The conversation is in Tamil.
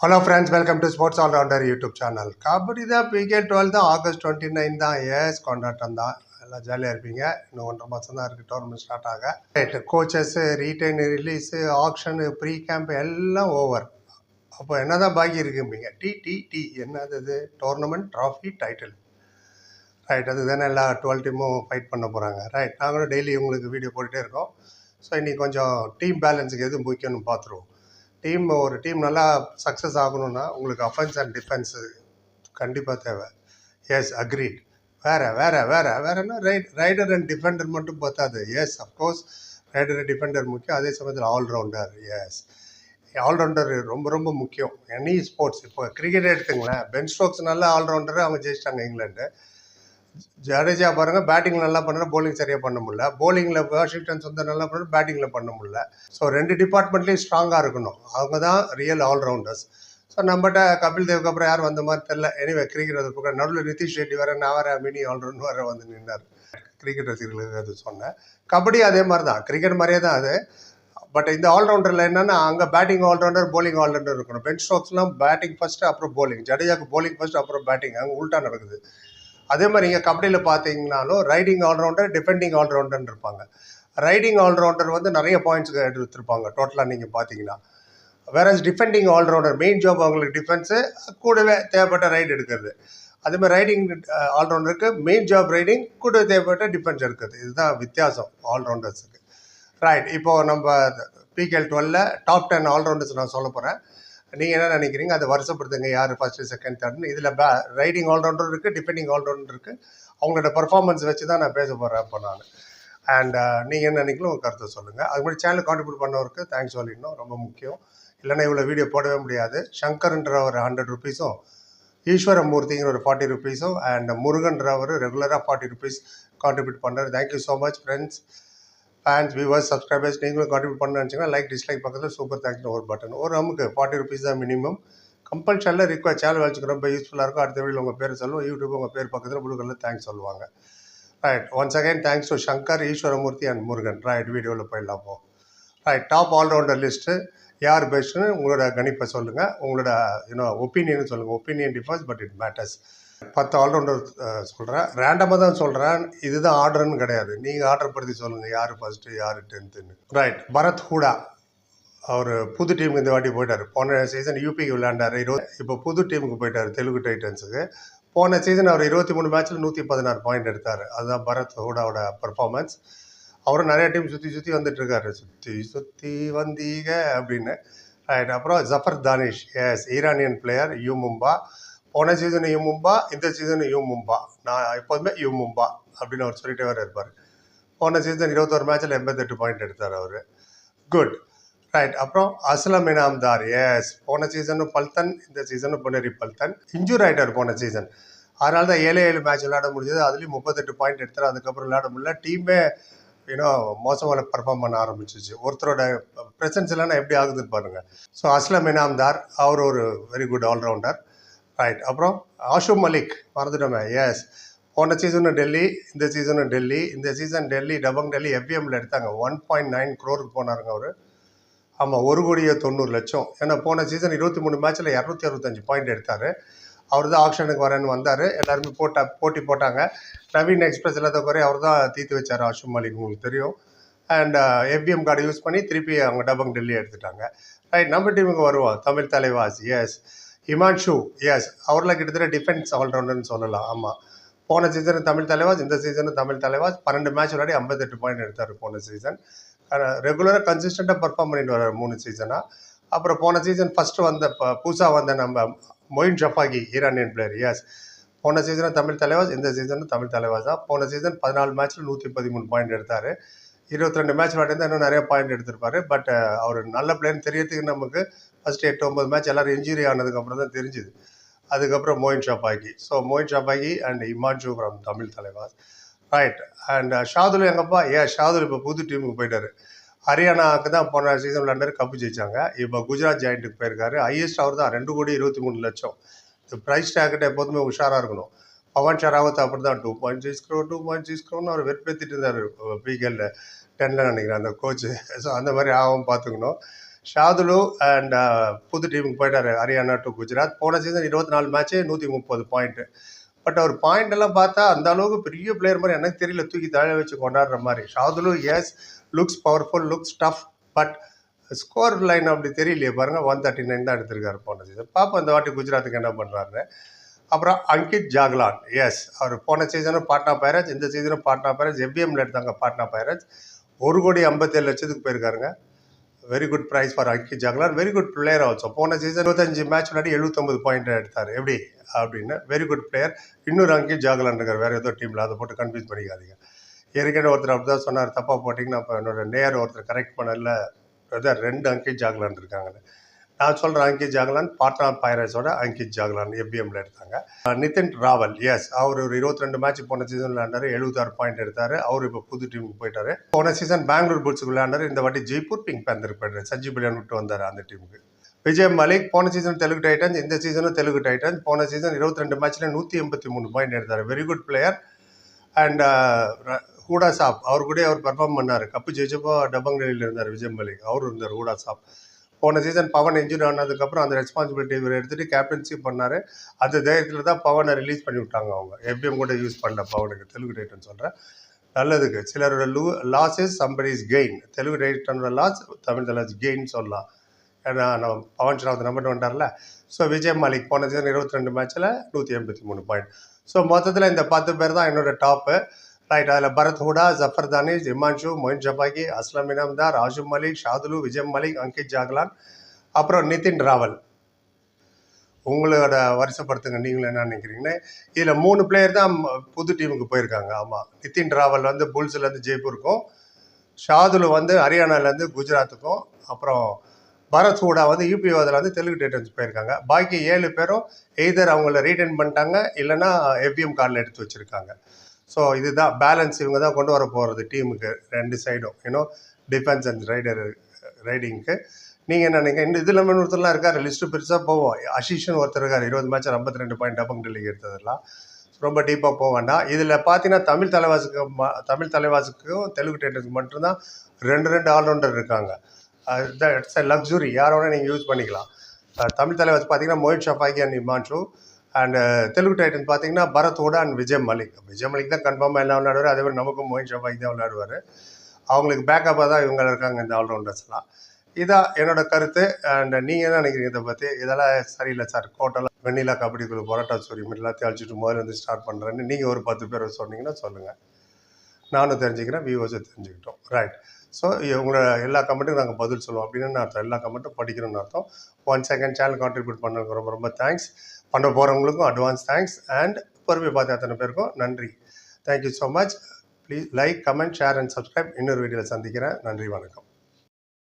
Hello friends welcome to sports all rounder YouTube channel kabaddi தான் பிகே டுவெல் தான் ஆகஸ்ட் டுவெண்ட்டி நைன் தான். எஸ் கொண்டாட்டம் தான். எல்லாம் ஜாலியாக இருப்பீங்க. இன்னும் ஒன்றரை மாதம் தான் இருக்குது டோர்னமெண்ட் ஸ்டார்ட் ஆக. Right coaches retain release auction pre camp எல்லாம் ஓவர் அப்போ என்ன தான் பாக்கி இருக்கும்பீங்க? டி டி டி என்னது இது? டோர்னமெண்ட் ட்ராஃபி டைட்டில் ரைட் அது தானே எல்லா டுவெல் டீமும் ஃபைட் பண்ண போகிறாங்க ரைட் நாங்களும் டெய்லி உங்களுக்கு வீடியோ போட்டுகிட்டே இருக்கோம். ஸோ இன்றைக்கி கொஞ்சம் டீம் பேலன்ஸுக்கு எது முக்கியம்னு பார்த்துருவோம். டீம் ஒரு டீம் நல்லா சக்ஸஸ் ஆகணும்னா உங்களுக்கு அஃபென்ஸ் அண்ட் டிஃபென்ஸு கண்டிப்பாக தேவை. எஸ் அக்ரீட் வேறு வேறு வேறு வேறுனா ரைட் ரைடர் அண்ட் டிஃபெண்டர் மட்டும் பார்த்தாது yes of course raider and defender முக்கியம். அதே சமயத்தில் all rounder yes all rounder ரொம்ப ரொம்ப முக்கியம். எனி ஸ்போர்ட்ஸ் இப்போ கிரிக்கெட் எடுத்துங்களேன். பென் ஸ்ட்ரோக்ஸ் நல்ல ஆல்ரவுண்டர் அவங்க ஜெயிச்சிட்டாங்க இங்கிலாந்து. ஜடேஜா பாருங்க பேட்டிங் நல்லா பண்ணுற போலிங் சரியாக பண்ண முடியல. போலிங்கில் வாஷிங்டன் சுந்தர் நல்லா பண்ணுற பேட்டிங்கில் பண்ண முடியல. ஸோ ரெண்டு டிபார்ட்மெண்ட்லேயும் ஸ்ட்ராங்காக இருக்கணும். அவங்க தான் ரியல் ஆல்ரவுண்டர்ஸ் ஸோ நம்மகிட்ட கபில் தேவ்க்கு அப்புறம் யாரும் வந்த மாதிரி தெரில எனிவே கிரிக்கெட் அது பக்கம் நடுவில் நிதிஷ் ரெட்டி வேறு நான் வேறு மினி ஆல்ரவுண்ட் வேறு வந்து நின்னார். கிரிக்கெட் ரசிகர்களுக்கு அது சொன்னேன். கபடி அதே மாதிரி தான். கிரிக்கெட் மாதிரியே தான் அது. பட் இந்த ஆல்ரவுண்டரில் என்னென்னா அங்கே batting all rounder bowling all rounder இருக்கணும். பென் ஸ்ட்ரோக்ஸ்லாம் பேட்டிங் ஃபஸ்ட்டு அப்புறம் போலிங் ஜடேஜாக்கு போலிங் ஃபஸ்ட்டு அப்புறம் பேட்டிங் அங்கே உல்ட்டா நடக்குது. அதே மாதிரி இங்கே கபடியில் பார்த்தீங்கனாலும் ரைடிங் ஆல்ரவுண்டர் டிஃபெண்டிங் ஆல்ரவுண்டர்னு இருப்பாங்க. ரைடிங் ஆல்ரவுண்டர் வந்து நிறைய பாயிண்ட்ஸ்க்கு எடுத்துருப்பாங்க டோட்டலாக நீங்கள் பார்த்தீங்கன்னா whereas defending all rounder main job அவங்களுக்கு டிஃபென்ஸு கூடவே தேவைப்பட்ட ரைடு எடுக்கிறது. அதேமாதிரி ரைடிங் ஆல்ரவுண்டருக்கு மெயின் ஜாப் ரைடிங் கூட தேவைப்பட்ட டிஃபென்ஸ் எடுக்கிறது. இதுதான் வித்தியாசம் ஆல்ரவுண்டர்ஸுக்கு ரைட் இப்போது நம்ம பிகேஎல் டுவெல்ல டாப் டென் ஆல்ரவுண்டர்ஸ் நான் சொல்ல போகிறேன் நீங்கள் என்ன நினைக்கிறீங்க? அதை வருஷப்படுத்துங்க. யார் ஃபஸ்ட்டு செகண்ட் தேர்ட்னு இதில் பே ரைடிங் ஆல்ரவுண்டர் இருக்குது டிஃபெண்டிங் ஆல்ரவுண்டர் இருக்குது அவங்களோட பர்ஃபார்மன்ஸ் வச்சு தான் நான் பேச போகிறேன் அப்போ நான். அண்ட் நீங்கள் என்ன நினைக்கலாம் உங்கள் கருத்தை சொல்லுங்கள் அது மாதிரி சேனல் கான்ட்ரிபியூட் பண்ணவருக்கு தேங்க்ஸ் சொல்லிடணும். ரொம்ப முக்கியம். இல்லைன்னா இவ்வளோ வீடியோ போடவே முடியாது. சங்கர்ன்ற ஒரு ஹண்ட்ரட் ருபீஸும் ஈஸ்வரமூர்த்திங்கிற ஒரு ஃபார்ட்டி ருபீஸும் அண்ட் முருகன்ற ஒரு ரெகுலராக ஃபார்ட்டி ருபீஸ் கான்ட்ரிபியூட் பண்ணுறாரு thank you so much friends fans viewers subscribers நீங்களும் கான்ட்ரிபியூட் பண்ண நினச்சிங்கன்னா லைக் டிஸ்லைக் பக்கத்தில் சூப்பர் தேங்க்ஸ்னு ஒரு பட்டன் ஒரு நமக்கு ஃபார்ட்டி ருபீஸ் தான் மினிமம் கம்பல்ஷனில் ரிக்வஸ்ட் சேனல் வச்சுக்க ரொம்ப யூஸ்ஃபுல்லாக இருக்கும். அடுத்த வீடியோ உங்கள் பேர் சொல்லுவோம். யூடியூப் உங்கள் பேர் பக்கத்தில் முழுக்கல்ல தேங்க்ஸ் சொல்லுவாங்க. Right once again thanks to Shankar Eswaramoorthy and Murugan right வீடியோவில் போயிடலாம் போ. ரைட் டாப் ஆல்ரவுண்டர் லிஸ்ட்டு யார் பெஸ்ட்டுன்னு உங்களோட கணிப்பை சொல்லுங்கள் உங்களோட யூனோ ஒப்பீனியன் சொல்லுங்கள் opinion differs but it matters பத்து ஆல்ரவுண்டர் சொல்கிறேன் ரேண்டமாக தான் சொல்கிறேன் இதுதான் ஆர்டர்னு கிடையாது. நீங்கள் ஆர்டர் படுத்தி சொல்லுங்கள் யார் ஃபஸ்ட்டு யார் டென்த்துன்னு ரைட் பரத் ஹூடா அவர் புது டீமுக்கு இந்த வாட்டி போயிட்டார். போன சீசன் யூபிக்கு விளையாண்டார். இருபது இப்போ புது டீமுக்கு போயிட்டார் தெலுங்கு டைட்டன்ஸுக்கு போன சீசன் அவர் இருபத்தி மூணு மேட்ச்சில் நூற்றி பதினாறு பாயிண்ட் எடுத்தார். அதுதான் பரத் ஹூடாவோட பர்ஃபார்மன்ஸ் அவரும் நிறைய டீம் சுற்றி சுற்றி வந்துட்டுருக்காரு. சுற்றி சுற்றி வந்தீங்க அப்படின்னு. ரைட் அப்புறம் Zafar Danesh yes Iranian player U Mumba. போன சீசன் யூ மும்பா இந்த சீசன் யூ மும்பா. நான் எப்போதுமே யூ மும்பா அப்படின்னு அவர் சொல்லிட்டே வர இருப்பார் போன சீசன் இருபத்தோரு மேட்ச்சில் எண்பத்தெட்டு பாயிண்ட் எடுத்தார் அவர். குட் ரைட் அப்புறம் அஸ்லம் இனாம்தார் எஸ் போன சீசனும் பல்தன் இந்த சீசனும் புனரி பல்தன். இன்ஜூர் ஆகிட்டார் போன சீசன் அதனால தான் ஏழு ஏழு மேட்ச் விளையாட முடிஞ்சது. அதுலேயும் முப்பத்தெட்டு பாயிண்ட் எடுத்தார். அதுக்கப்புறம் விளையாட முடியல. டீமே யூனோ மோசமான பர்ஃபார்ம் பண்ண ஆரம்பிச்சிச்சு ஒருத்தரோட ப்ரெசன்ஸ் இல்லைன்னா எப்படி ஆகுதுன்னு பாருங்கள் ஸோ அஸ்லம் இனாம்தார் அவர் ஒரு வெரி குட் ஆல்ரவுண்டர் ரைட் அப்புறம் ஆஷு மலிக் மறந்துட்டோமே. எஸ் போன சீசனும் டெல்லி இந்த சீசனும் டெல்லி. இந்த சீசன் டெல்லி டபங் டெல்லி எஃப்எம்ல எடுத்தாங்க. ஒன் பாயிண்ட் நைன் க்ரோருக்கு போனாருங்க அவர். ஆமாம் ஒரு கோடியே தொண்ணூறு லட்சம். ஏன்னா போன சீசன் இருபத்தி மூணு மேட்ச்சில் இரநூத்தி அறுபத்தஞ்சு பாயிண்ட் எடுத்தார். அவர் தான் ஆக்ஷனுக்கு வரேன்னு வந்தார். எல்லாருமே போட்டா போட்டி போட்டாங்க. நவீன் எக்ஸ்பிரஸ் இல்லாத குறை அவர் தான் தீர்த்து வச்சார் அஷும் மலிக் உங்களுக்கு தெரியும். அண்ட் எஃபிஎம் கார்டு யூஸ் பண்ணி திருப்பி அவங்க டபங் டெல்லி எடுத்துட்டாங்க. ரைட் நம்ம டீமுக்கு வருவோம். தமிழ் தலைவாஸ் எஸ் ஹிமான்ஷு எஸ் அவரில் கிட்டத்தட்ட டிஃபென்ஸ் ஆல்ரவுண்டர்னு சொல்லலாம். ஆமாம் போன சீசன் தமிழ் தலைவாஸ் இந்த சீசனும் தமிழ் தலைவாஸ். பன்னெண்டு மேட்ச் விளையாடி ஐம்பத்தெட்டு பாயிண்ட் எடுத்தார் போன சீசன் ரெகுலராக கன்சிஸ்டண்ட்டாக பர்ஃபார்ம் பண்ணிட்டு வர மூணு சீசனாக அப்புறம் போன சீசன் ஃபஸ்ட்டு வந்த புதுசாக வந்த நம்ம Moein Shafaghi Iranian player yes போன சீசனும் தமிழ் தலைவாஸ் இந்த சீசனும் தமிழ் தலைவாஸ் தான் போன சீசன் பதினாலு மேட்ச்சில் நூற்றி பதிமூணு பாயிண்ட் எடுத்தார். இருபத்தி ரெண்டு மேட்ச் விளையாண்டு இன்னும் நிறைய பாயிண்ட் எடுத்திருப்பாரு. பட் அவர் நல்ல பிளேயர்னு தெரியறதுக்கு நமக்கு ஃபஸ்ட்டு எட்டு ஒம்பது மேட்ச் எல்லோரும் இன்ஜுரி ஆனதுக்கப்புறம் தான் தெரிஞ்சுது. அதுக்கப்புறம் Moein Shafaghi. So Moein Shafaghi and Himanshu from Tamil Thalaivas right and Shadloui எங்கப்பா? ஏ ஷாதுல் இப்போ புது டீமுக்கு போயிட்டாரு. ஹரியானாவுக்கு தான் போன சீசன் விளாண்டாரு கப்பு ஜெயிச்சாங்க. இப்போ குஜராத் ஜாயிண்ட்டுக்கு போயிருக்காரு. ஹையஸ்ட் அவர் தான் ரெண்டு கோடி இருபத்தி மூணு லட்சம். இந்த ப்ரைஸ் டேக்கிட்ட எப்போதுமே உஷாராக இருக்கணும். பவன் ஷராவத் அப்படி தான் two point six crore two point six க்ரோன்னு அவர் பெற்றிட்டு இருந்தார் பிகேலில் டென்னில் நினைக்கிறேன் அந்த கோச்சு ஸோ அந்த மாதிரி ஆகும் பார்த்துக்கணும். ஷாதுலு அண்ட் uh, புது டீமுக்கு போயிட்டார். ஹரியானா டு குஜராத். போன சீசன் இருபத்தி நாலு மேட்ச்சு நூற்றி முப்பது பாயிண்ட்டு பட் அவர் பாயிண்ட் எல்லாம் பார்த்தா அந்த அளவுக்கு பெரிய பிளேயர் மாதிரி எனக்கு தெரியல. தூக்கி தழ வச்சு கொண்டாடுற மாதிரி. Shadloui yes looks powerful looks tough but score line அப்படி தெரியலையே. பாருங்கள் ஒன் தேர்ட்டி நைன் தான் எடுத்திருக்காரு போன சீசன் பாப்பா இந்த வாட்டி குஜராத்துக்கு என்ன பண்ணுறாரு அப்புறம் அங்கித் ஜாக்லான் எஸ் அவர் போன சீசனும் பாட்னா பைரட்ஸ் இந்த சீசனும் பாட்னா பைரட்ஸ் எவ்விஎம்ல எடுத்தாங்க பாட்னா பைரட்ஸ் ஒரு கோடி ஐம்பத்தேழு லட்சத்துக்கு போயிருக்காருங்க. Very good price for Akki Jaglan very good player also போன சீசன் இருபத்தஞ்சு மேட்ச் விளையாடி எழுபத்தொம்பது பாயிண்ட் எடுத்தார். எப்படி? அப்படின்னு. வெரி குட் பிளேயர் இன்னொரு அங்கி ஜாக்லான் வேறு ஏதோ டீமில் அதை போட்டு கன்ஃபியூஸ் பண்ணிக்காதீங்க. ஏற்கனவே ஒருத்தர் அப்படி தான் சொன்னார். தப்பாக போட்டிங்கன்னா இப்போ என்னோட நேர் ஒருத்தர் கரெக்ட் பண்ணல. பிரதர் ரெண்டு அங்கி ஜாக்லான் இருக்காங்கன்னு. நான் சொல்கிறேன் அங்கித் ஜாக்லான் பாட்னா பைரட்ஸோட அங்கித் ஜாக்லான் எஃபிஎம்ல எடுத்தாங்க நிதின் ராவல் எஸ் அவர் ஒரு இருபத்தி ரெண்டு மேட்ச் போன சீசன் விளையாண்டாரு எழுபத்தாறு பாயிண்ட் எடுத்தாரு அவர் இப்போ புது டீமுக்கு போயிட்டாரு. போன சீசன் பெங்களூர் புல்ஸுக்கு விளையாண்டாரு இந்த வாட்டி ஜெய்ப்பூர் பிங்க் பேந்தர் போயிட்டாரு. சஞ்சீவ் பிரியான் விட்டு வந்தார் அந்த டீமுக்கு விஜய் மலிக் போன சீசன் தெலுங்கு டைட்டன்ஸ் இந்த சீசனும் தெலுங்கு டைட்டன்ஸ் போன சீசன் இருபத்தி ரெண்டு மேட்ச்ல நூற்றி எண்பத்தி மூணு பாயிண்ட் எடுத்தார். Very good player and Hooda saab அவர் கூட அவர் பெர்ஃபார்ம் பண்ணார். கப்பு ஜெயிச்சப்போ டபங் டெல்லியில் இருந்தார் விஜய் மலிக். அவர் இருந்தார் ஹூடா சாப். போன சீசன் பவன் இன்ஜுரி ஆனதுக்கப்புறம் அந்த ரெஸ்பான்சிபிலிட்டி இவர் எடுத்துகிட்டு கேப்டன்ஷிப் பண்ணார். அந்த தைரியத்தில் தான் பவனை ரிலீஸ் பண்ணி விட்டாங்க அவங்க. எஃபிஎம் கூட யூஸ் பண்ணல பவனுக்கு. தெலுங்கு டைட்டன்னு சொல்கிறேன் நல்லதுக்கு சிலரோட லூ losses somebody is gain Telugu டைட்டனோட loss Tamil Thalaivas gain சொல்லலாம். ஏன்னா நம்ம பவன் ஸ்ராவத் நம்பர் வந்துட்டார்ல ஸோ விஜய் மாலிக் போன சீசன் இருபத்தி ரெண்டு மேட்ச்சில் நூற்றி எண்பத்தி மூணு பாயிண்ட் ஸோ மொத்தத்தில் இந்த பத்து பேர் தான் என்னோட டாப்பு ரைட் அதில் பரத் ஹூடா ஜஃபர் தானிஷ் இமான்ஷு மொயின் ஜபாகி அஸ்லம் இனாம்தார் ஆஷுப் மலிக் ஷாதுலு விஜய் மலிக் அங்கித் ஜாக்லான் அப்புறம் நிதின் ராவல். உங்களோட வருஷப்படுத்துங்க. நீங்களும் என்ன நினைக்கிறீங்கன்னு. இதில் மூணு பிளேயர் தான் புது டீமுக்கு போயிருக்காங்க. ஆமாம் நிதின் ராவல் வந்து புல்ஸ்லேருந்து ஜெய்ப்பூருக்கும் ஷாதுலு வந்து ஹரியானாலேருந்து குஜராத்துக்கும் அப்புறம் பரத் ஹூடா வந்து யூபிஓதில் வந்து தெலுங்கு டேட்டன்ஸ் போயிருக்காங்க. பாக்கி ஏழு பேரும் எய்தர் அவங்கள ரீடைன் பண்ணிட்டாங்க இல்லைன்னா எஃபிஎம் கார்டில் எடுத்து வச்சுருக்காங்க. ஸோ இதுதான் பேலன்ஸ் இவங்க தான் கொண்டு வர போகிறது டீமுக்கு ரெண்டு சைடும் you know defence and raider ரைடிங்க்கு நீங்கள் என்ன நீங்கள் இந்த இதில் ஒருத்தர்லாம் இருக்கார் லிஸ்ட்டு பெருசாக போவோம். அஷிஷ்னு ஒருத்தர் இருக்கார் இருபது மேட்ச் ஐம்பத்தி ரெண்டு பாயிண்ட் டபங் டெல்லிக்கு எடுத்ததெல்லாம். ரொம்ப டீப்பாக போக வேண்டாம். இதில் பார்த்தீங்கன்னா தமிழ் தலைவாசுக்கு ம- தமிழ் தலைவாசுக்கும் தெலுங்கு டைட்டன்ஸ்க்கு மட்டும்தான் ரெண்டு ரெண்டு ஆல்ரவுண்டர் இருக்காங்க. இட்ஸ் அ லக்ஸுரி யாரோட நீங்கள் யூஸ் பண்ணிக்கலாம். தமிழ் தலைவாஸ் பார்த்தீங்கன்னா Mohit Shafaghi and Himanshu. And Telugu Titan பார்த்தீங்கன்னா பரத்தோட அண்ட் விஜய் மலிக். விஜய் மலிக் தான் கன்ஃபார்மாக எல்லாம் விளையாடுவார். அதே மாதிரி நமக்கும் மோஹித் ஷஃபாகி தான் விளையாடுவார். அவங்களுக்கு பேக்கப்பாக தான் இவங்க இருக்காங்க இந்த ஆல்ரவுண்டர்ஸ்லாம் இதான் என்னோட கருத்து. அண்ட் நீங்கள் என்ன நினைக்கிறீங்க இதை பற்றி இதெல்லாம் சரியில்லை சார் கோட்டெல்லாம் வெண்ணிலா கபடிக்குள்ள பரோட்டா சூரி எல்லாத்தையும் அழிச்சிட்டு முதல்ல வந்து ஸ்டார்ட் பண்ணுறேன்னு நீங்கள் ஒரு பத்து பேர் சொன்னீங்கன்னா சொல்லுங்கள் நானும் தெரிஞ்சுக்கிறேன் வியூவர்ஸும் தெரிஞ்சுக்கிட்டோம். ரைட் ஸோ உங்களோட எல்லா கமெண்ட்டுக்கும் நாங்கள் பதில் சொல்லுவோம். அப்படின்னு அர்த்தம். எல்லா கமெண்ட்டும் படிக்கணும்னு அர்த்தம். ஒன் செகண்ட் சேனல் கான்ட்ரிபியூட் பண்ணுறதுக்கு ரொம்ப ரொம்ப தேங்க்ஸ் பண்ண போகிறவங்களுக்கும் அட்வான்ஸ் தேங்க்ஸ் அண்ட் பொறுமை பார்த்து அத்தனை பேருக்கும் நன்றி. Thank you so much please like comment share and subscribe இன்னொரு வீடியோவில் சந்திக்கிறேன். நன்றி வணக்கம்.